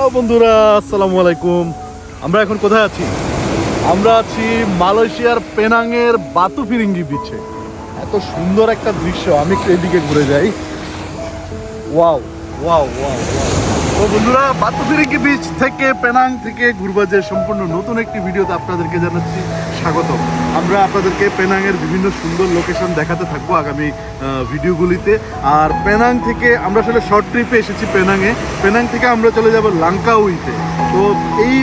Hello বন্ধুরা, আসসালামু আলাইকুম। আমরা এখন কোথায় আছি? আমরা আছি মালয়েশিয়ার পেনাংয়ের বাতু ফিরিঙ্গি বিচে এত সুন্দর একটা দৃশ্য, আমি একটু এদিকে ঘুরে যাই। Wow wow wow. তো বন্ধুরা বাতু ফিরিঙ্গি বিচ থেকে পেনাং থেকে ঘুরবাজের সম্পূর্ণ নতুন একটি ভিডিওতে আপনাদেরকে জানাচ্ছি স্বাগত আমরা আপনাদেরকে পেনাংয়ের বিভিন্ন সুন্দর লোকেশন দেখাতে থাকব আগামী ভিডিওগুলিতে। আর পেনাং থেকে আমরা আসলে শর্ট ট্রিপে এসেছি পেনাংয়ে পেনাং থেকে আমরা চলে যাব লাঙ্কাউইতে তো এই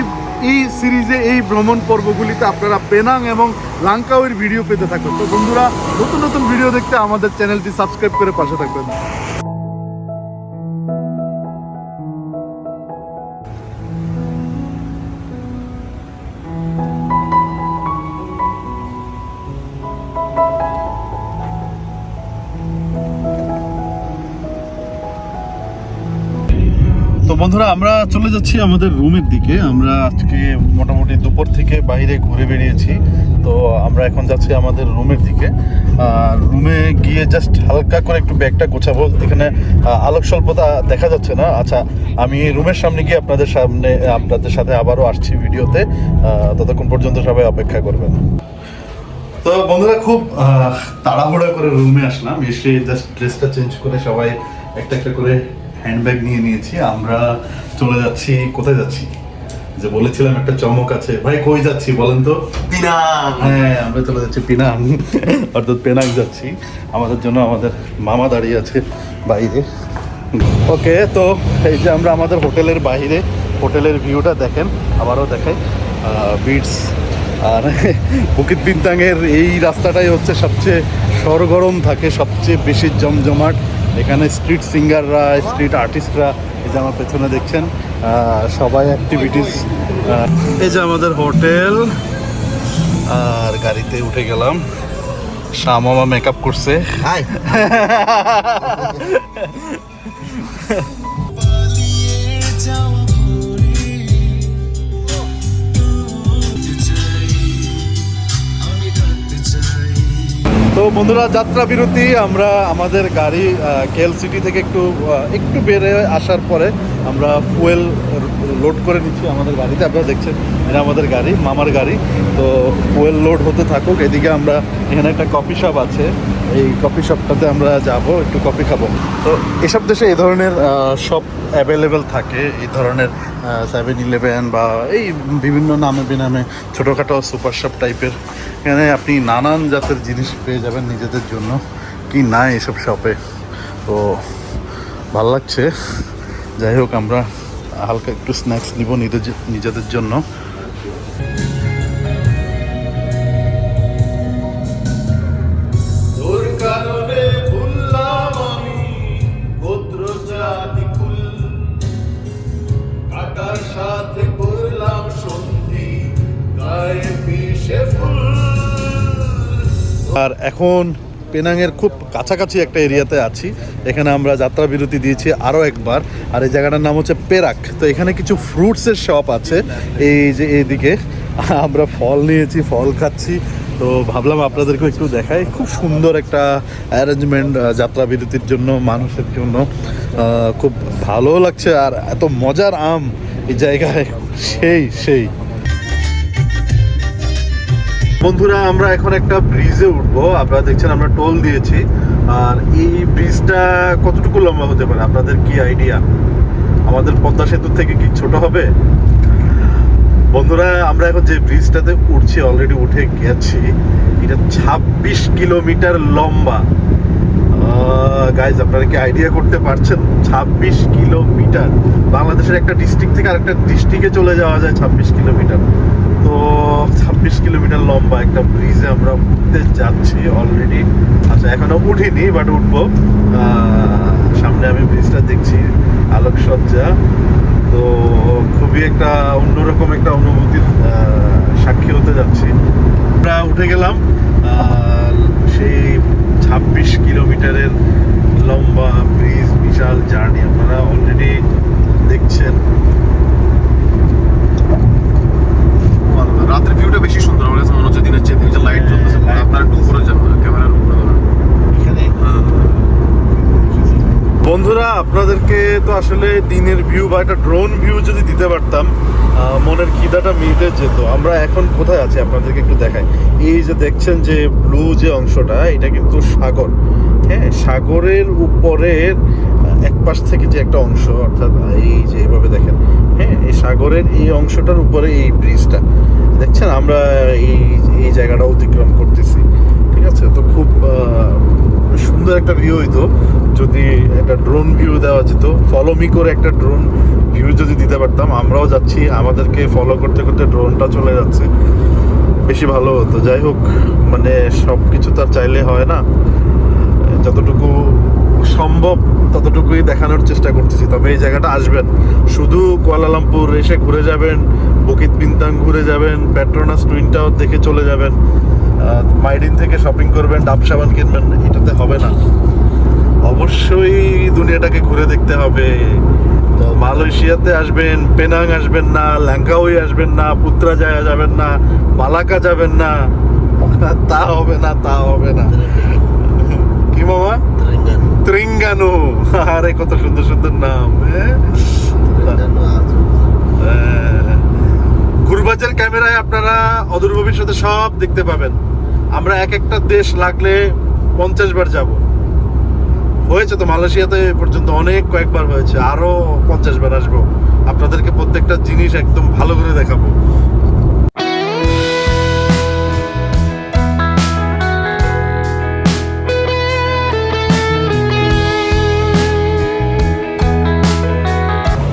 এই সিরিজে এই ভ্রমণ পর্বগুলিতে আপনারা পেনাং এবং লাঙ্কাউইর ভিডিও পেতে থাকবেন তো বন্ধুরা, নতুন নতুন ভিডিও দেখতে আমাদের চ্যানেলটি সাবস্ক্রাইব করে পাশে থাকবেন। বন্ধুরা, আমরা চলে যাচ্ছি আমাদের রুমের দিকে। আমরা আজকে মোটামুটি দুপুর থেকে বাইরে ঘুরে বেরিয়েছি। তো আমরা এখন যাচ্ছি আমাদের রুমের দিকে। রুমে গিয়ে জাস্ট হালকা করে একটু ব্যাগটা গোছাবো। এখানে আলোক স্বল্পতা দেখা যাচ্ছে না। আচ্ছা আমি রুমের সামনে গিয়ে আপনাদের সামনে, আপনাদের সাথে আবারও আসছি ভিডিওতে। ততক্ষণ পর্যন্ত সবাই অপেক্ষা করবেন। তো বন্ধুরা, খুব তাড়াহুড়া করে রুমে আসলাম। এসে জাস্ট ড্রেসটা চেঞ্জ করে সবাই একটা একটা করে হ্যান্ডব্যাগ নিয়ে নিয়েছি আমরা চলে যাচ্ছি কোথায় যাচ্ছি? যে বলেছিলাম একটা চমক আছে ভাই কই যাচ্ছি বলেন তো? পিনাং। হ্যাঁ আমরা চলে যাচ্ছি পিনাং অর্থাৎ পেনাং যাচ্ছি। আমাদের জন্য আমাদের মামা দাঁড়িয়ে আছে বাইরে। ওকে তো এই যে আমরা আমাদের হোটেলের বাইরে হোটেলের ভিউটা দেখেন আবারও দেখাই। বিটস আর বুকিত বিন্তাংয়ের এই রাস্তাটাই হচ্ছে সবচেয়ে সরগরম থাকে সবচেয়ে বেশি জমজমাট। এখানে স্ট্রিট সিঙ্গাররা স্ট্রিট আর্টিস্টরা এই যে আমার পেছনে দেখছেন সবাই অ্যাক্টিভিটিস এই যে আমাদের হোটেল আর গাড়িতে উঠে গেলাম। শাহ মামা মেকআপ করছে। হাই তো বন্ধুরা, যাত্রা বিরতি, আমরা আমাদের গাড়ি কেএল সিটি থেকে একটু একটু বেড়ে আসার পরে আমরা ফুয়েল লোড করে নিচ্ছি আমাদের গাড়িতে। আপনারা দেখছেন, এটা আমাদের গাড়ি, মামার গাড়ি। তো ফুয়েল লোড হতে থাকুক, এদিকে আমরা, এখানে একটা কফি শপ আছে। এই কফি শপটাতে আমরা যাব, একটু কফি খাব। তো এসব দেশে এই ধরনের শপ অ্যাভেলেবেল থাকে, এই ধরনের সেভেন ইলেভেন বা এই বিভিন্ন নামে বেনামে ছোটোখাটো সুপার শপ টাইপের এখানে আপনি নানান জাতের জিনিস পেয়ে যাবেন নিজেদের জন্য। কি না এসব শপে তো ভালো লাগছে। যাই হোক, আমরা হালকা একটু স্ন্যাক্স নিব নিজেদের নিজেদের জন্য। এখন পেনাংয়ের খুব কাছাকাছি একটা এরিয়াতে আছি। এখানে আমরা যাত্রা বিরতি দিয়েছি আরও একবার। আর এই জায়গাটার নাম হচ্ছে পেরাক। তো এখানে কিছু ফ্রুটসের শপ আছে। এই যে এইদিকে আমরা ফল নিয়েছি, ফল খাচ্ছি। তো ভাবলাম আপনাদেরকে একটু দেখাই। খুব সুন্দর একটা অ্যারেঞ্জমেন্ট যাত্রা বিরতির জন্য মানুষের জন্য। খুব ভালো লাগছে। আর এত মজার আম এই জায়গায়। সেই সেই। বন্ধুরা, আমরা এখন একটা ব্রিজে উঠবো। আপনারা দেখছেন আমরা টোল দিয়েছি। আর এই ব্রিজটা কতটুকু লম্বা হতে পারে? আপনাদের কি আইডিয়া আমাদের পদ্মা সেতু থেকে কি ছোট হবে? বন্ধুরা, আমরা এখন যে ব্রিজটাতে উঠছি অলরেডি উঠে গেছি। এটা ছাব্বিশ কিলোমিটার লম্বা। গাইজ আপনারা কি আইডিয়া করতে পারছেন? ছাব্বিশ কিলোমিটার। বাংলাদেশের একটা ডিস্ট্রিক্ট থেকে আরেকটা ডিস্ট্রিক্টে চলে যাওয়া যায় ছাব্বিশ কিলোমিটার। তো ছাব্বিশ কিলোমিটার লম্বা একটা ব্রিজে আমরা উঠতে যাচ্ছি অলরেডি আচ্ছা এখনও উঠিনি বাট উঠবো। সামনে আমি ব্রিজটা দেখছি, আলোকসজ্জা। তো খুবই একটা অন্যরকম একটা অনুভূতির সাক্ষী হতে যাচ্ছি। আমরা উঠে গেলাম সেই ছাব্বিশ কিলোমিটারের লম্বা ব্রিজ বিশাল জার্নি আপনারা অলরেডি দেখছেন। রাতের ভিউটা বেশি সুন্দর আমার কাছে মনে হচ্ছে দিনের চেয়ে যে লাইট জ্বলতেছে আপনার একটু উপরে যান ক্যামেরার উপরে বন্ধুরা আপনাদেরকে তো আসলে দিনের ভিউ বা একটা ড্রোন ভিউ যদি দিতে পারতাম মনের খিদাটা মিটে যেত। আমরা এখন কোথায় আছি আপনাদেরকে একটু দেখাই। এই যে দেখছেন যে ব্লু যে অংশটা এটা কিন্তু সাগর। হ্যাঁ সাগরের উপরের এক পাশ থেকে যে একটা অংশ অর্থাৎ এই যে এইভাবে দেখেন। হ্যাঁ এই সাগরের এই অংশটার উপরে এই ব্রিজটা দেখছেন, আমরা এই এই জায়গাটা অতিক্রম করতেছি, ঠিক আছে? তো খুব সুন্দর একটা ভিউ হইতো, যদি একটা ড্রোন ভিউ দেওয়া যেত। ফলো মি করে একটা ড্রোন ভিউ যদি দিতে পারতাম, আমরাও যাচ্ছি, আমাদেরকে ফলো করতে করতে ড্রোনটা চলে যাচ্ছে। বেশি ভালো হতো। যাই হোক মানে সব কিছু তো আর চাইলে হয় না। যতটুকু সম্ভব ততটুকুই দেখানোর চেষ্টা করতেছি। তবে এই জায়গাটা আসবেন। শুধু কুয়ালালামপুর এসে ঘুরে যাবেন বকিত বিন্তাং ঘুরে যাবেন পেট্রোনাস টুইন টাওয়ার দেখে চলে যাবেন। মাইডিন থেকে শপিং করবেন ডাব সাবান কিনবেন এটাতে হবে না। অবশ্যই দুনিয়াটাকে ঘুরে দেখতে হবে। তো মালয়েশিয়াতে আসবেন পেনাং আসবেন না ল্যাঙ্কাউই আসবেন না পুত্রাজায়া যাবেন না মালাকা যাবেন না। তা হবে না তা হবে না। কি মামা? ত্রিঙ্গানু আরে কত সুন্দর সুন্দর নাম হ্যাঁ? হ্যাঁ। ক্যামেরায় আপনারা অদূর ভবিষ্যতে সব দেখতে পাবেন। আমরা এক একটা দেশ লাগলে পঞ্চাশ বার যাব। হয়েছে তো, মালয়েশিয়াতে পর্যন্ত অনেক কয়েকবার হয়েছে আরও পঞ্চাশ বার আসব। আপনাদেরকে প্রত্যেকটা জিনিস একদম ভালো করে দেখাবো।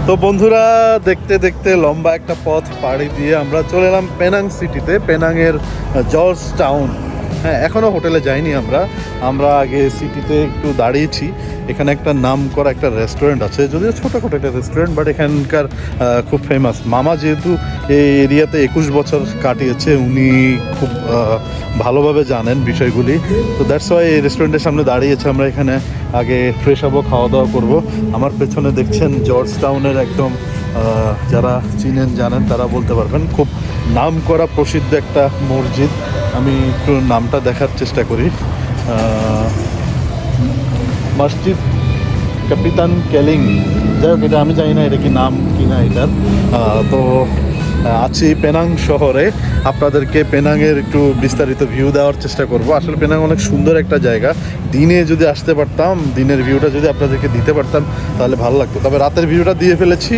তো বন্ধুরা, দেখতে দেখতে লম্বা একটা পথ পাড়ি দিয়ে আমরা চলে এলাম পেনাং সিটিতে, পেনাংয়ের জর্জ টাউন। হ্যাঁ এখনও হোটেলে যাইনি আমরা। আমরা আগে সিটিতে একটু দাঁড়িয়েছি। এখানে একটা নাম করা একটা রেস্টুরেন্ট আছে। যদিও ছোটোখাটো একটা রেস্টুরেন্ট, বাট এখানকার খুব ফেমাস মামা যেহেতু এই এরিয়াতে একুশ বছর কাটিয়েছে, উনি খুব ভালোভাবে জানেন বিষয়গুলি। তো দ্যাটস ওয়াই এই রেস্টুরেন্টের সামনে দাঁড়িয়েছে, আমরা এখানে আগে ফ্রেশ হব, খাওয়া দাওয়া করব। আমার পেছনে দেখছেন জর্জ টাউনের একদম যারা চিনেন, জানেন, তারা বলতে পারবেন, খুব নাম করা প্রসিদ্ধ একটা মসজিদ। আমি একটু নামটা দেখার চেষ্টা করি। মসজিদ ক্যাপিটান ক্যালিং যাই হোক, এটা আমি জানি না, এটা কি নাম কি না এটার তো আছি পেনাং শহরে। আপনাদেরকে পেনাংয়ের একটু বিস্তারিত ভিউ দেওয়ার চেষ্টা করব। আসলে পেনাং অনেক সুন্দর একটা জায়গা। দিনে যদি আসতে পারতাম, দিনের ভিউটা যদি আপনাদেরকে দিতে পারতাম, তাহলে ভালো লাগতো। তবে রাতের ভিউটা দিয়ে ফেলেছি।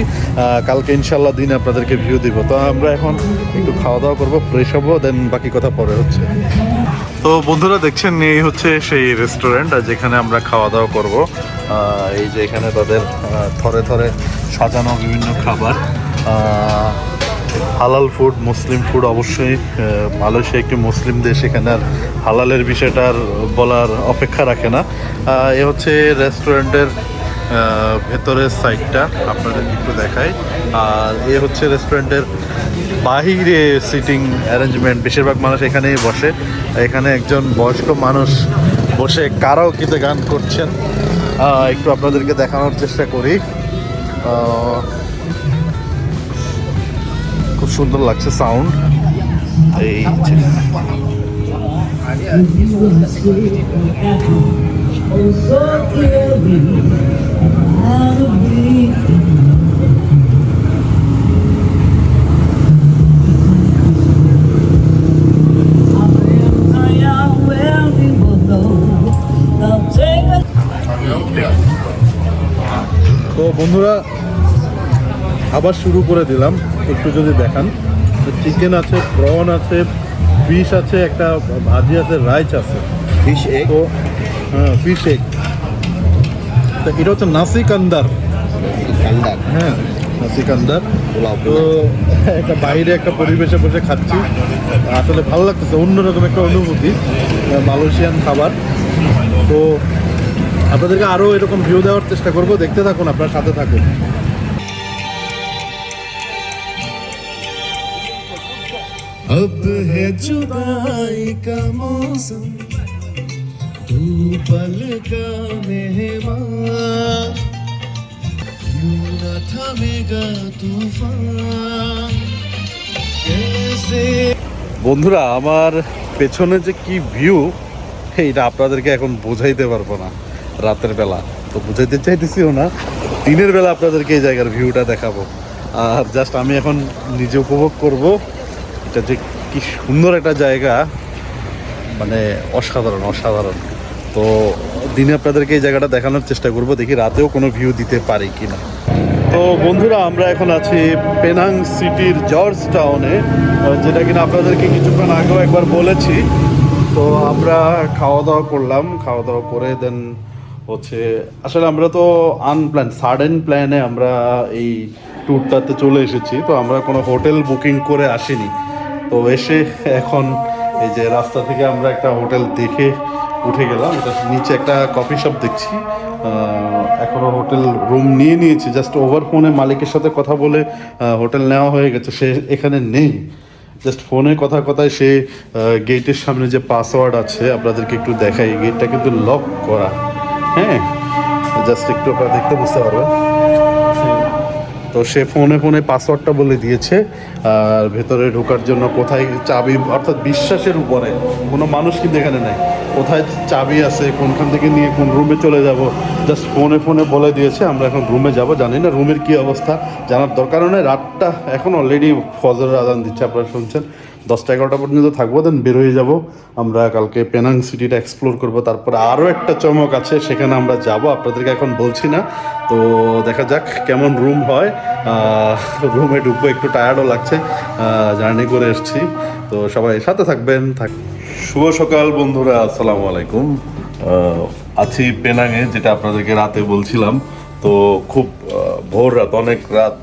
কালকে ইনশাল্লাহ দিনে আপনাদেরকে ভিউ দিব। তো আমরা এখন একটু খাওয়া দাওয়া করব ফ্রেশ হব দেন বাকি কথা পরে হচ্ছে। তো বন্ধুরা, দেখছেন, এই হচ্ছে সেই রেস্টুরেন্ট আর যেখানে আমরা খাওয়া দাওয়া করব এই যে এখানে তাদের থরে থরে সাজানো বিভিন্ন খাবার। হালাল ফুড মুসলিম ফুড অবশ্যই মালয়েশিয়া একটি মুসলিম দেশ, এখানে আর হালালের বিষয়টা আর বলার অপেক্ষা রাখে না। এ হচ্ছে রেস্টুরেন্টের ভেতরের সাইডটা আপনাদের একটু দেখাই। আর এ হচ্ছে রেস্টুরেন্টের বাহিরে সিটিং অ্যারেঞ্জমেন্ট বেশিরভাগ মানুষ এখানেই বসে। এখানে একজন বয়স্ক মানুষ বসে কারাওকিতে গান করছেন। একটু আপনাদেরকে দেখানোর চেষ্টা করি। খুব সুন্দর লাগছে সাউন্ড এই তো বন্ধুরা আবার শুরু করে দিলাম। একটু যদি দেখান চিকেন আছে প্রন আছে ফিশ আছে একটা ভাজি আছে রাইস আছে। ফিশ এগ তো হ্যাঁ ফিশ এগ তো এটা হচ্ছে নাসি কান্দার। হ্যাঁ নাসি কান্দার। পোলাও তো একটা বাইরে একটা পরিবেশে বসে খাচ্ছি। আসলে ভালো লাগতেছে অন্যরকম একটা অনুভূতি মালয়েশিয়ান খাবার। তো আপনাদেরকে আরও এরকম ভিউ দেওয়ার চেষ্টা করব। দেখতে থাকুন আপনার সাথে থাকুন। अब है जुदाई का मौसम तू पल का मेहमान क्यों न थमेगा तूफान कैसे বন্ধুরা আমার পেছনে যে কি ভিউ এইটা আপনাদেরকে এখন বোঝাইতে পারবো না রাতের বেলা তো তো বুঝাইতে চাইতেছিও না দিনের বেলা আপনাদেরকে এই জায়গার ভিউটা দেখাবো আর জাস্ট আমি এখন নিজে উপভোগ করব এটা যে কি সুন্দর একটা জায়গা মানে অসাধারণ অসাধারণ। তো দিনে আপনাদেরকে এই জায়গাটা দেখানোর চেষ্টা করব, দেখি রাতেও কোনো ভিউ দিতে পারি কিনা। তো বন্ধুরা, আমরা এখন আছি পেনাং সিটির জর্জ টাউনে যেটা কিনা আপনাদেরকে কিছুক্ষণ আগেও একবার বলেছি। তো আমরা খাওয়া দাওয়া করলাম খাওয়া দাওয়া করে দেন হচ্ছে, আসলে আমরা তো আনপ্ল্যান সাডেন প্ল্যানে আমরা এই ট্যুরটাতে চলে এসেছি। তো আমরা কোনো হোটেল বুকিং করে আসিনি। তো এসে এখন এই যে রাস্তা থেকে আমরা একটা হোটেল দেখে উঠে গেলাম। এটা নিচে একটা কফি শপ দেখছি। আহ, এখনও হোটেল রুম নিয়ে নিয়েছি। জাস্ট ওভার ফোনে মালিকের সাথে কথা বলে হোটেল নেওয়া হয়ে গেছে। সে এখানে নেই। জাস্ট ফোনে কথা কথায় সে গেটের সামনে যে পাসওয়ার্ড আছে আপনাদেরকে একটু দেখাই। গেটটা কিন্তু লক করা। হ্যাঁ? জাস্ট একটু আপনারা দেখতে বুঝতে পারবেন। তো সে ফোনে ফোনে পাসওয়ার্ডটা বলে দিয়েছে, আর ভেতরে ঢোকার জন্য কোথায় চাবি, অর্থাৎ বিশ্বাসের উপরে, কোনো মানুষ কিন্তু এখানে নাই। কোথায় চাবি আছে, কোনখান থেকে নিয়ে কোন রুমে চলে যাব জাস্ট ফোনে ফোনে বলে দিয়েছে, আমরা এখন রুমে যাব। জানি না রুমের কি অবস্থা, জানার দরকার নেই। রাতটা এখন অলরেডি ফজর আদান দিচ্ছে, আপনারা শুনছেন। দশটা এগারোটা পর্যন্ত থাকব দেন বের হয়ে যাব। আমরা কালকে পেনাং সিটিটা এক্সপ্লোর করব, তারপরে আরও একটা চমক আছে, সেখানে আমরা যাব, আপনাদেরকে এখন বলছি না। তো দেখা যাক কেমন রুম হয়। রুমে ঢুকবো, একটু টায়ার্ডও লাগছে। জার্নি করে এসেছি। তো সবাই সাথে থাকবেন, থাক শুভ সকাল বন্ধুরা, আসসালামু আলাইকুম। আছি পেনাঙে যেটা আপনাদেরকে রাতে বলছিলাম। তো খুব ভোর রাত, অনেক রাত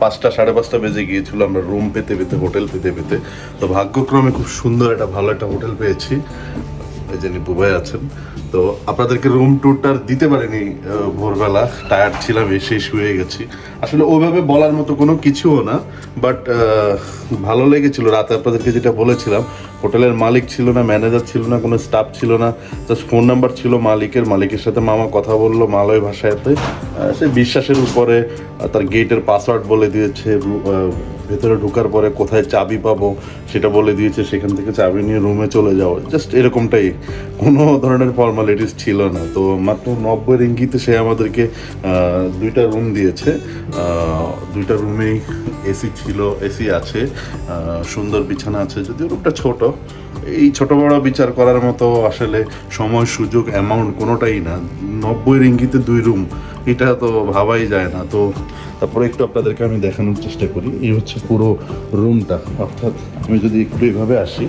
পাঁচটা, সাড়ে পাঁচটা বেজে গিয়েছিল। আমরা রুম পেতে পেতে হোটেল পেতে পেতে। তো ভাগ্যক্রমে খুব সুন্দর একটা, ভালো একটা হোটেল পেয়েছি। এই যে নিপু ভাই আছেন। তো আপনাদেরকে রুম ট্যুরটা দিতে পারিনি ভোরবেলা। টায়ার্ড ছিলাম এসে শুয়ে গেছি। আসলে ওইভাবে বলার মতো কোনো কিছুও না বাট ভালো লেগেছিল। রাতে আপনাদেরকে যেটা বলেছিলাম হোটেলের মালিক ছিল না ম্যানেজার ছিল না কোনো স্টাফ ছিল না জাস্ট ফোন নাম্বার ছিল মালিকের মালিকের সাথে মামা কথা বলল মালয় আহ, সে বিশ্বাসের উপরে তার গেটের পাসওয়ার্ড বলে দিয়েছে ভেতরে ঢোকার পরে কোথায় চাবি পাবো সেটা বলে দিয়েছে, সেখান থেকে চাবি নিয়ে রুমে চলে যাও জাস্ট এরকমটাই। কোনো ধরনের ফর্মালিটিস ছিল না। তো মাত্র নব্বই রিঙ্গিতে সে আমাদেরকে দুইটা রুম দিয়েছে। দুইটা রুমেই এসি ছিল এসি আছে। সুন্দর বিছানা আছে। যদিও রুমটা ছোট এই ছোট বড় বিচার করার মতো আসলে সময়, সুযোগ অ্যামাউন্ট কোনোটাই না। নব্বই রিঙ্গিতে দুই রুম এটা তো ভাবাই যায় না। তো তারপরে একটু আপনাদেরকে আমি দেখানোর চেষ্টা করি। এই হচ্ছে পুরো রুমটা অর্থাৎ আমি যদি একটু এইভাবে আসি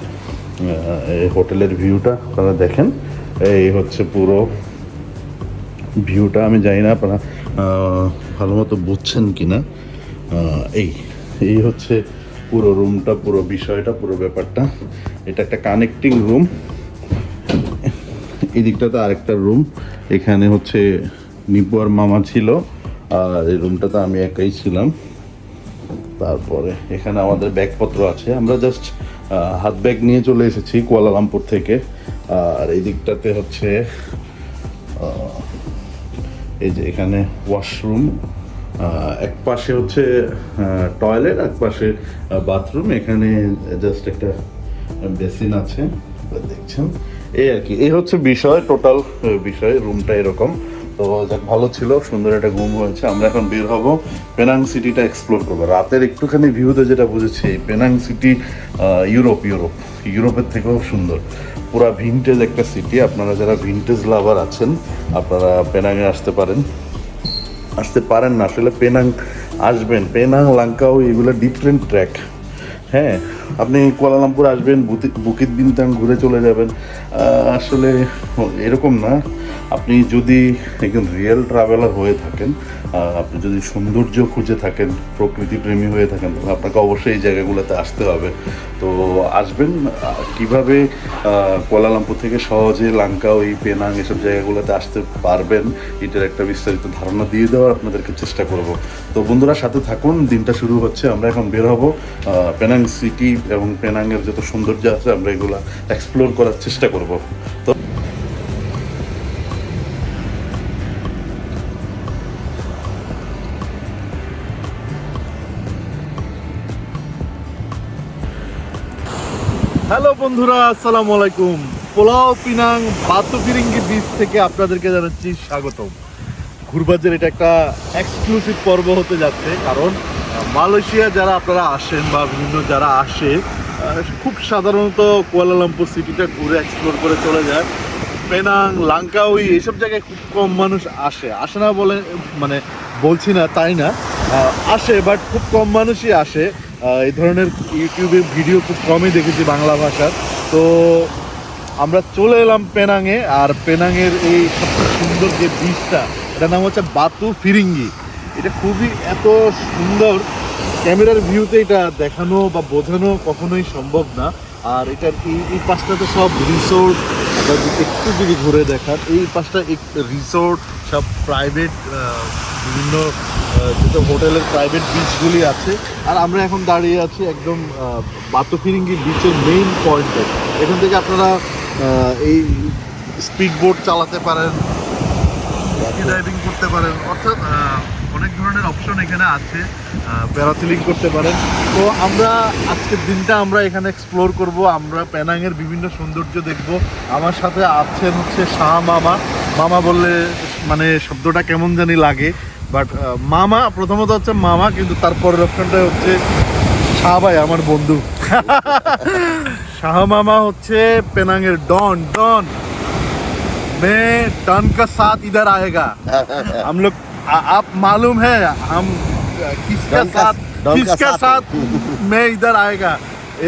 এই হোটেলের ভিউটা আপনারা দেখেন। এই হচ্ছে পুরো ভিউটা আমি জানি না আপনারা ভালো মতো বুঝছেন কি না এই এই হচ্ছে পুরো রুমটা পুরো বিষয়টা, পুরো ব্যাপারটা। এটা একটা কানেক্টিং রুম এই দিকটাতে আরেকটা রুম এখানে হচ্ছে নিপু আর মামা ছিল, আর এই রুমটাতে আমি একাই ছিলাম। তারপরে এখানে আমাদের ব্যাগপত্র আছে। আমরা জাস্ট হাত ব্যাগ নিয়ে চলে এসেছি কুয়ালালামপুর থেকে। আর এই দিকটাতে হচ্ছে এই যে এখানে ওয়াশরুম এক পাশে হচ্ছে টয়লেট এক পাশে বাথরুম এখানে জাস্ট একটা বেসিন আছে দেখছেন। এই আর কি, এই হচ্ছে বিষয় টোটাল বিষয় রুমটা এরকম। তো যাক, ভালো ছিল, সুন্দর একটা ঘুম হয়েছে। আমরা এখন বের হব পেনাং সিটিটা এক্সপ্লোর করব। রাতের একটুখানি ভিউতে যেটা বুঝেছি পেনাং সিটি ইউরোপ ইউরোপ ইউরোপের থেকেও সুন্দর। পুরা ভিনটেজ একটা সিটি আপনারা যারা ভিনটেজ লাভার আছেন, আপনারা পেনাংয়ে আসতে পারেন। আসতে পারেন না, আসলে পেনাং আসবেন। পেনাং লাঙ্কাও এগুলো ডিফারেন্ট ট্র্যাক হ্যাঁ আপনি কুয়ালালামপুর আসবেন বুকিত বিনতাং ঘুরে চলে যাবেন। আসলে এরকম না। আপনি যদি একজন রিয়েল ট্রাভেলার হয়ে থাকেন আপনি যদি সৌন্দর্য খুঁজে থাকেন, প্রকৃতি প্রেমী হয়ে থাকেন, তাহলে আপনাকে অবশ্যই এই জায়গাগুলোতে আসতে হবে। তো আসবেন কীভাবে কুয়ালালামপুর থেকে সহজে লাঙ্কাও ওই পেনাং এসব জায়গাগুলোতে আসতে পারবেন, এটার একটা বিস্তারিত ধারণা দিয়ে দেওয়ার আপনাদেরকে চেষ্টা করব। তো বন্ধুরা, সাথে থাকুন, দিনটা শুরু হচ্ছে, আমরা এখন বের হব পেনাং সিটি এবং পেনাংয়ের যত সৌন্দর্য আছে, আমরা এগুলো এক্সপ্লোর করার চেষ্টা করব। তো হ্যালো বন্ধুরা, আসসালামু আলাইকুম। পোলাও, পিনাং বাতু ফিরিঙ্গি বিচ থেকে আপনাদেরকে জানাচ্ছি স্বাগতম। ঘুরবাজের এটা একটা এক্সক্লুসিভ পর্ব হতে যাচ্ছে, কারণ মালয়েশিয়া যারা আপনারা আসেন বা বিভিন্ন যারা আসে খুব সাধারণত কুয়ালালামপুর সিটিটা ঘুরে এক্সপ্লোর করে চলে যায়। পেনাং লাঙ্কাউই এইসব জায়গায় খুব কম মানুষ আসে। আসে না বলে মানে বলছি না, তাই না? আসে বাট খুব কম মানুষই আসে। এই ধরনের ইউটিউবে ভিডিও খুব কমই দেখেছি বাংলা ভাষার। তো আমরা চলে এলাম পেনাংয়ে আর পেনাংয়ের এই সবচেয়ে সুন্দর যে বীজটা এটার নাম হচ্ছে বাতু ফিরিঙ্গি। এটা খুবই এত সুন্দর ক্যামেরার ভিউতে এটা দেখানো বা বোঝানো কখনোই সম্ভব না। আর এটার এই এই পাশটাতে সব রিসোর্ট আপনার একটু যদি ঘুরে দেখার এই পাশটা এক রিসোর্ট সব প্রাইভেট বিভিন্ন যেটা হোটেলের প্রাইভেট বিচগুলি আছে। আর আমরা এখন দাঁড়িয়ে আছি একদম বাতু ফিরিঙ্গি বিচের মেইন পয়েন্টে এখান থেকে আপনারা এই স্পিড বোট চালাতে পারেন ড্রাইভিং করতে পারেন, অর্থাৎ অনেক ধরনের অপশন এখানে আছে প্যারাসিলিং করতে পারেন তো আমরা আজকের দিনটা আমরা এখানে এক্সপ্লোর করব আমরা প্যানাংয়ের বিভিন্ন সৌন্দর্য দেখব আমার সাথে আছেন হচ্ছে শাহ মামা মামা বললে মানে শব্দটা কেমন জানি লাগে বাট মামা প্রথমত হচ্ছে মামা কিন্তু তারপর অপশনটা হচ্ছে শাহ ভাই আমার বন্ধু শাহ মামা হচ্ছে পেনাংয়ের ডন ডন मैं डन का साथ इधर आएगा हम लोग आ- आप मालूम है हम किसका डन का- साथ डन का किसका साथ साथ मैं इधर आएगा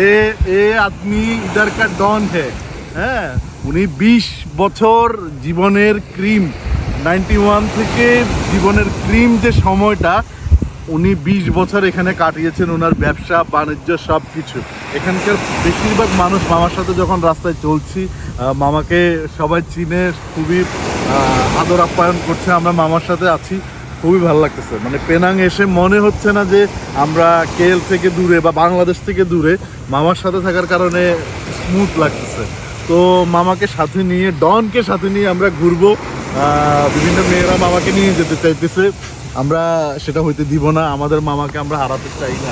ए ए आदमी इधर का डन है হ্যাঁ উনি বিশ বছর জীবনের ক্রিম নাইনটি ওয়ান থেকে জীবনের ক্রিম যে সময়টা উনি বিশ বছর এখানে কাটিয়েছেন ওনার ব্যবসা, বাণিজ্য সব কিছু এখানকার বেশিরভাগ মানুষ মামার সাথে যখন রাস্তায় চলছি মামাকে সবাই চিনে, খুবই আদর আপ্যায়ন করছে, আমরা মামার সাথে আছি, খুবই ভালো লাগতেছে। মানে পেনাং এসে মনে হচ্ছে না যে আমরা কেএল থেকে দূরে বা বাংলাদেশ থেকে দূরে মামার সাথে থাকার কারণে স্মুথ লাগতেছে। তো মামাকে সাথে নিয়ে, ডনকে সাথে নিয়ে আমরা ঘুরবো। বিভিন্ন মেয়েরা মামাকে নিয়ে যেতে চাইতেছে। আমরা সেটা হইতে দিব না, আমাদের মামাকে আমরা হারাতে চাই না।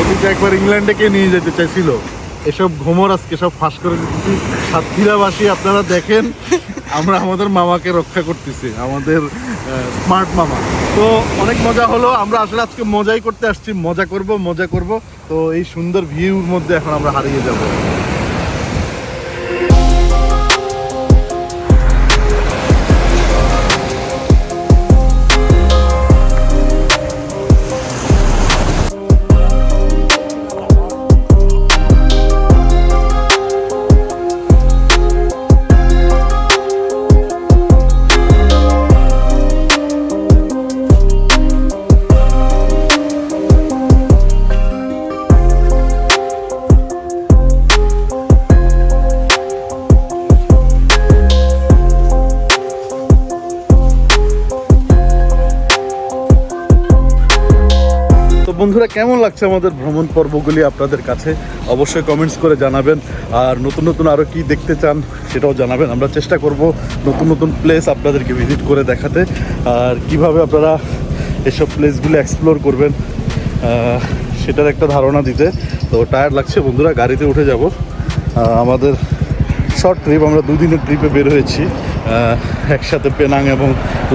অতীতে একবার ইংল্যান্ডে কে নিয়ে যেতে চাইছিল? এসব ঘুমর আজকে সব ফাঁস করে দিতেছি সাতক্ষীরাবাসী, আপনারা দেখেন, আমরা আমাদের মামাকে রক্ষা করতেছি, আমাদের স্মার্ট মামা। তো অনেক মজা হলো, আমরা আসলে আজকে মজাই করতে আসছি, মজা করব মজা করব। তো এই সুন্দর ভিউর মধ্যে এখন আমরা হারিয়ে যাব। কেমন লাগছে আমাদের ভ্রমণ পর্বগুলি আপনাদের কাছে? অবশ্যই কমেন্টস করে জানাবেন। আর নতুন নতুন আরও কি দেখতে চান সেটাও জানাবেন। আমরা চেষ্টা করব নতুন নতুন প্লেস আপনাদেরকে ভিজিট করে দেখাতে। আর কীভাবে আপনারা এসব প্লেসগুলো এক্সপ্লোর করবেন সেটার একটা ধারণা দিতে। তো টায়ার লাগছে বন্ধুরা, গাড়িতে উঠে যাব। আমাদের শর্ট ট্রিপ আমরা দুদিনের ট্রিপে বের হয়েছি। একসাথে পেনাং এবং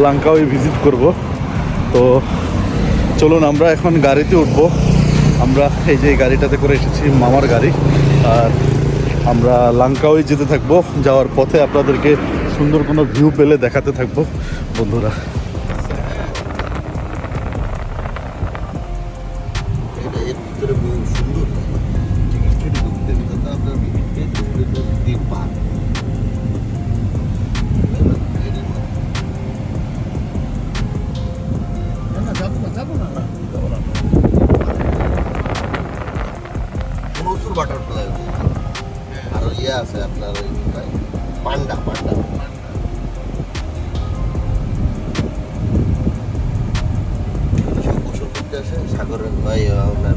লাঙ্কাওই ভিজিট করব। তো চলুন, আমরা এখন গাড়িতে উঠবো। আমরা এই যে গাড়িটাতে করে এসেছি, মামার গাড়ি। আর আমরা লাঙ্কাওয়ে যেতে থাকব, যাওয়ার পথে আপনাদেরকে সুন্দর কোনো ভিউ পেলে দেখাতে থাকব। বন্ধুরা সাগরের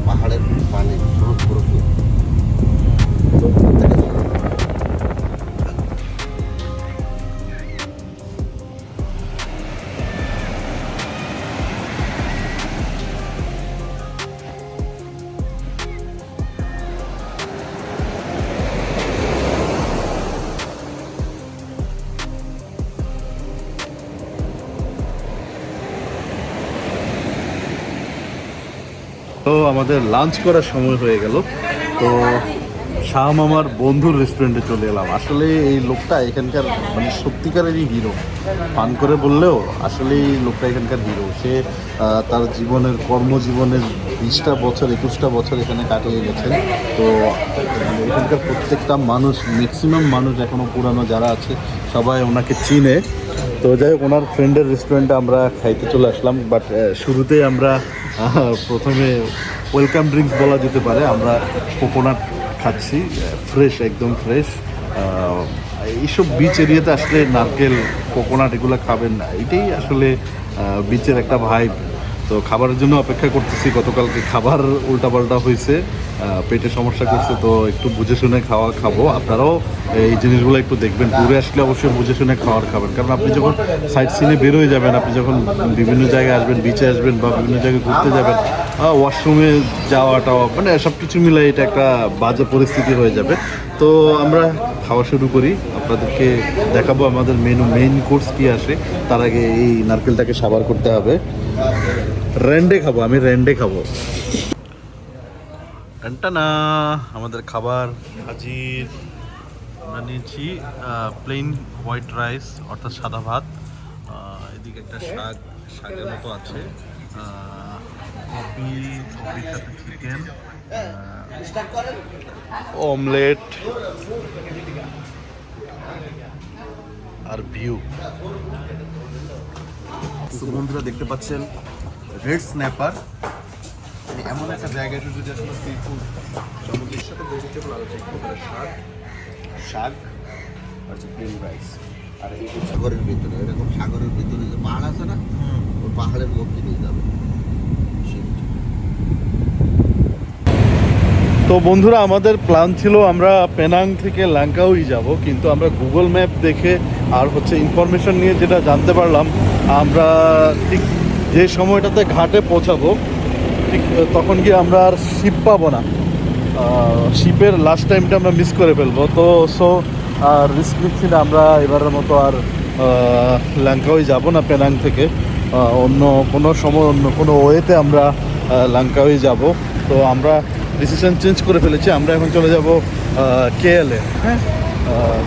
পাহাড়ের পানি প্রচুর আমাদের লাঞ্চ করার সময় হয়ে গেল। তো শাম আমার বন্ধুর রেস্টুরেন্টে চলে এলাম। আসলে এই লোকটা এখানকার মানে সত্যিকারেরই হিরো পান করে বললেও আসলে এই লোকটা এখানকার হিরো সে তার জীবনের কর্মজীবনের বিশটা বছর, একুশটা বছর এখানে কাটিয়ে গেছে। তো মানে এখানকার প্রত্যেকটা মানুষ ম্যাক্সিমাম মানুষ এখনও পুরানো যারা আছে, সবাই ওনাকে চিনে। তো যাই হোক, ওনার ফ্রেন্ডের রেস্টুরেন্টে আমরা খাইতে চলে আসলাম। বাট শুরুতেই আমরা প্রথমে ওয়েলকাম ড্রিঙ্কস বলা যেতে পারে। আমরা কোকোনাট খাচ্ছি ফ্রেশ, একদম ফ্রেশ। এইসব বিচ এরিয়াতে আসলে নারকেল, কোকোনাট এগুলো খাবেন না। এটাই আসলে বিচের একটা ভাইব তো খাবারের জন্য অপেক্ষা করতেছি, গতকালকে খাবার উল্টাপাল্টা হয়েছে। পেটে সমস্যা করছে, তো একটু বুঝে শুনে খাওয়া খাব। আপনারাও এই জিনিসগুলো একটু দেখবেন। ট্যুরে আসলে অবশ্যই বুঝে শুনে খাওয়ার খাবেন। কারণ আপনি যখন সাইড সিনে বেরোয় যাবেন, আপনি যখন বিভিন্ন জায়গায় আসবেন বিচে আসবেন বা বিভিন্ন জায়গায় ঘুরতে যাবেন ওয়াশরুমে যাওয়া টাওয়া মানে সব কিছু মিলে এটা একটা বাজে পরিস্থিতি হয়ে যাবে। তো আমরা খাওয়া শুরু করি। আপনাদেরকে দেখাবো আমাদের মেনু মেইন কোর্স কি আসে। তার আগে এই নারকেলটাকে সাবার করতে হবে। র্যান্ডে খাব, আমি র্যান্ডে খাব। না আমাদের খাবার, হাজির। আমরা নিয়েছি প্লেন হোয়াইট রাইস অর্থাৎ সাদা ভাত। এদিকে একটা শাক, শাকের মতো আছে। কপি কপির সাথে চিকেন অমলেট আর ভিউ বন্ধুরা দেখতে পাচ্ছেন রেড স্ন্যাপার এমন একটা যদি আসলে সি ফুড সাথে ভেজিটেবল শাক শাক, আর হচ্ছে প্লেন রাইস আর এই সাগরের ভিতরে, এরকম সাগরের ভিতরে যে পাহাড় আছে না পাহাড়ের নিয়ে যাবে। তো বন্ধুরা, আমাদের প্ল্যান ছিল আমরা পেনাং থেকে ল্যাঙ্কাউই যাব, কিন্তু আমরা গুগল ম্যাপ দেখে আর হচ্ছে ইনফরমেশন নিয়ে যেটা জানতে পারলাম, আমরা ঠিক যে সময়টাতে ঘাটে পৌঁছাবো ঠিক তখন গিয়ে আমরা আর শিপ পাবো না। শিপের লাস্ট টাইমটা আমরা মিস করে ফেলব। তো সো আর রিস্ক নিচ্ছি না, আমরা এবারের মতো আর ল্যাঙ্কাউই যাব না পেনাং থেকে। অন্য কোনো সময়, অন্য কোনো ওয়েতে আমরা ল্যাঙ্কাউই যাব। তো, আমরা ডিসিশন চেঞ্জ করে ফেলেছি। আমরা এখন চলে যাব কেএলএ হ্যাঁ?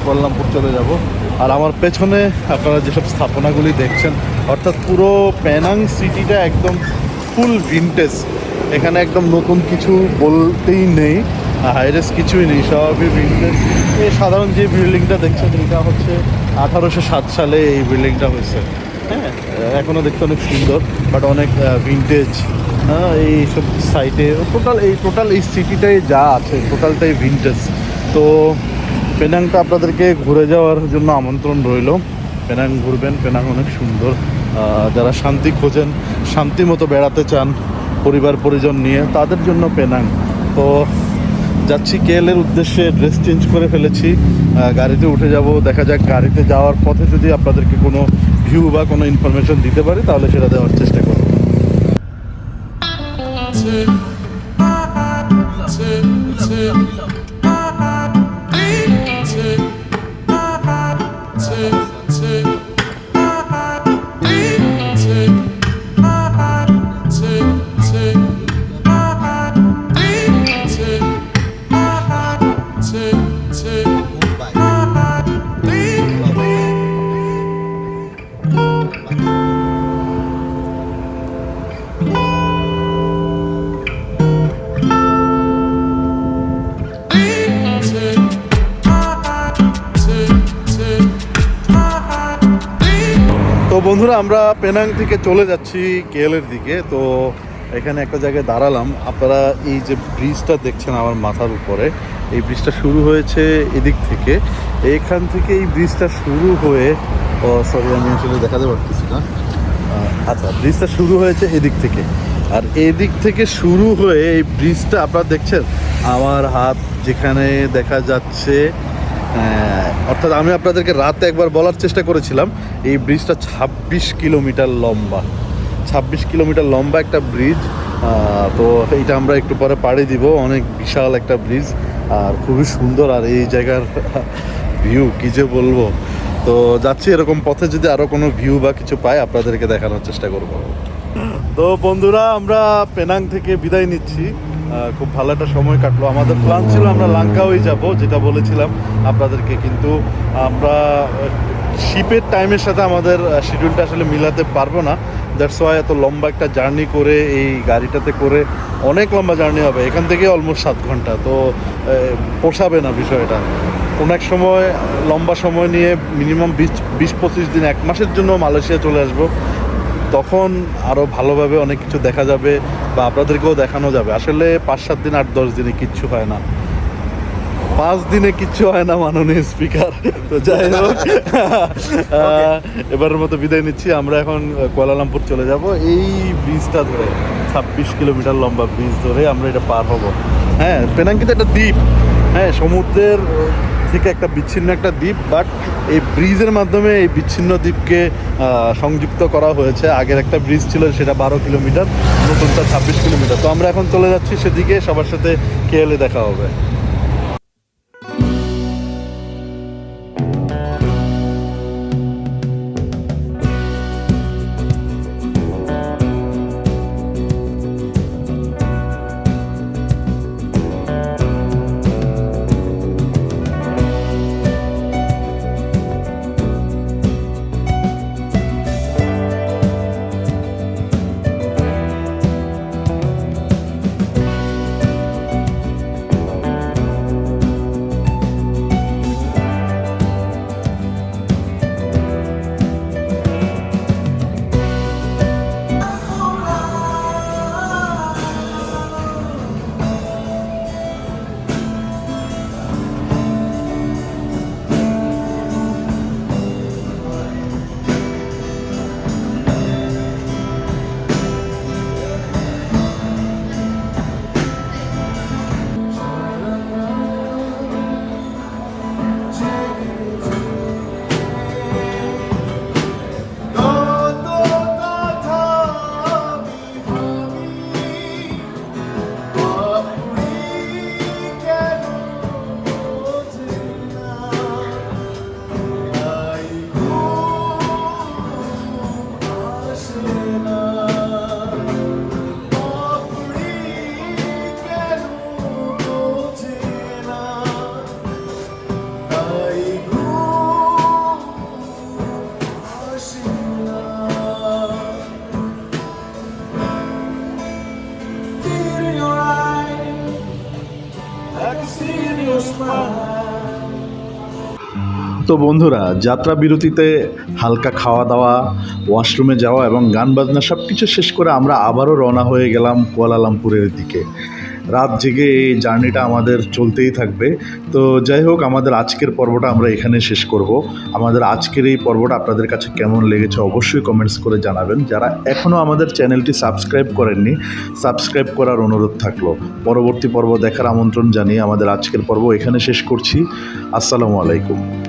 কোয়ালালামপুর চলে যাব। আর আমার পেছনে আপনারা যেসব স্থাপনাগুলি দেখছেন, অর্থাৎ পুরো প্যানাং সিটিটা একদম ফুল ভিনটেজ এখানে একদম নতুন কিছু বলতেই নেই হাইরেস কিছুই নেই, সবই ভিনটেজ এই সাধারণ যে বিল্ডিংটা দেখছেন, এটা হচ্ছে আঠারোশো সাত সালে এই বিল্ডিংটা হয়েছে। হ্যাঁ এখনও দেখতে অনেক সুন্দর বাট অনেক ভিনটেজ হ্যাঁ এই সব সাইটে টোটাল এই টোটাল এই সিটিটাই যা আছে টোটালটাই ভিনটেজ তো পেনাংটা আপনাদেরকে ঘুরে যাওয়ার জন্য আমন্ত্রণ রইল। পেনাং ঘুরবেন পেনাং অনেক সুন্দর। যারা শান্তি খোঁজেন শান্তি মতো বেড়াতে চান পরিবার, পরিজন নিয়ে, তাদের জন্য পেনাং। তো যাচ্ছি কেএলের উদ্দেশ্যে ড্রেস চেঞ্জ করে ফেলেছি। গাড়িতে উঠে যাব। দেখা যাক গাড়িতে যাওয়ার পথে যদি আপনাদেরকে কোনো ভিউ বা কোনো ইনফরমেশন দিতে পারি, তাহলে সেটা দেওয়ার চেষ্টা করব। বন্ধুরা, আমরা পেনাং থেকে চলে যাচ্ছি কেএলের দিকে। তো এখানে একটা জায়গায় দাঁড়ালাম। আপনারা এই যে ব্রিজটা দেখছেন আমার মাথার উপরে, এই ব্রিজটা শুরু হয়েছে এদিক থেকে। এইখান থেকে এই ব্রিজটা শুরু হয়ে, ও সরি আমি আসলে দেখাতে পারতেছি না। আচ্ছা ব্রিজটা শুরু হয়েছে এদিক থেকে। আর এদিক থেকে শুরু হয়ে এই ব্রিজটা আপনারা দেখছেন? আমার হাত যেখানে দেখা যাচ্ছে অর্থাৎ আমি আপনাদেরকে রাতে একবার বলার চেষ্টা করেছিলাম, এই ব্রিজটা ছাব্বিশ কিলোমিটার লম্বা। ছাব্বিশ কিলোমিটার লম্বা একটা ব্রিজ তো এইটা আমরা একটু পরে পাড়ি দিব, অনেক বিশাল একটা ব্রিজ আর খুবই সুন্দর, আর এই জায়গার ভিউ কী যে বলব। তো যাচ্ছি এরকম পথে যদি আরও কোনো ভিউ বা কিছু পাই, আপনাদেরকে দেখানোর চেষ্টা করব। তো বন্ধুরা, আমরা পেনাং থেকে বিদায় নিচ্ছি। খুব ভালো একটা সময় কাটলো। আমাদের প্ল্যান ছিল আমরা লাঙ্কাওই যাব, যেটা বলেছিলাম আপনাদেরকে, কিন্তু আমরা শিপের টাইমের সাথে আমাদের শিডিউলটা আসলে মিলাতে পারব না। দ্যাটস ওয়াই এত লম্বা একটা জার্নি করে, এই গাড়িটাতে করে অনেক লম্বা জার্নি হবে। এখান থেকে অলমোস্ট সাত ঘণ্টা। তো পোষাবে না বিষয়টা। কোনো এক সময়, লম্বা সময় নিয়ে মিনিমাম বিশ বিশ পঁচিশ দিন, এক মাসের জন্য মালয়েশিয়া চলে আসব। তখন আরও ভালোভাবে অনেক কিছু দেখা যাবে। বা আপনাদেরকেও দেখানো যাবে। আসলে পাঁচ সাত দিন আট দশ দিনে কিচ্ছু হয় না। পাঁচ দিনে কিচ্ছু হয় না মাননীয় স্পিকার। তো যাই হোক এবারের মতো বিদায় নিচ্ছি। আমরা এখন কুয়ালালামপুর চলে যাব। এই ব্রিজটা ধরে ছাব্বিশ কিলোমিটার লম্বা ব্রিজ ধরে আমরা এটা পার হব। হ্যাঁ পেনাং কিন্তু একটা দ্বীপ। হ্যাঁ সমুদ্রের থেকে একটা বিচ্ছিন্ন একটা দ্বীপ বাট এই ব্রিজের মাধ্যমে এই বিচ্ছিন্ন দ্বীপকে সংযুক্ত করা হয়েছে। আগের একটা ব্রিজ ছিল সেটা বারো কিলোমিটার, নতুনটা ছাব্বিশ কিলোমিটার। তো আমরা এখন চলে যাচ্ছি সেদিকে, সবার সাথে কেএলে দেখা হবে? তো বন্ধুরা, যাত্রা বিরতিতে হালকা খাওয়া দাওয়া, ওয়াশরুমে যাওয়া এবং গান বাজনা সব কিছু শেষ করে আমরা আবারও রওনা হয়ে গেলাম কুয়ালালামপুরের দিকে। রাত জেগে এই জার্নিটা আমাদের চলতেই থাকবে। তো যাই হোক, আমাদের আজকের পর্বটা আমরা এখানে শেষ করব। আমাদের আজকের এই পর্বটা আপনাদের কাছে কেমন লেগেছে অবশ্যই কমেন্টস করে জানাবেন। যারা এখনও আমাদের চ্যানেলটি সাবস্ক্রাইব করেননি সাবস্ক্রাইব করার অনুরোধ থাকল। পরবর্তী পর্ব দেখার আমন্ত্রণ জানিয়ে আমাদের আজকের পর্ব এখানে শেষ করছি। আসসালামু আলাইকুম।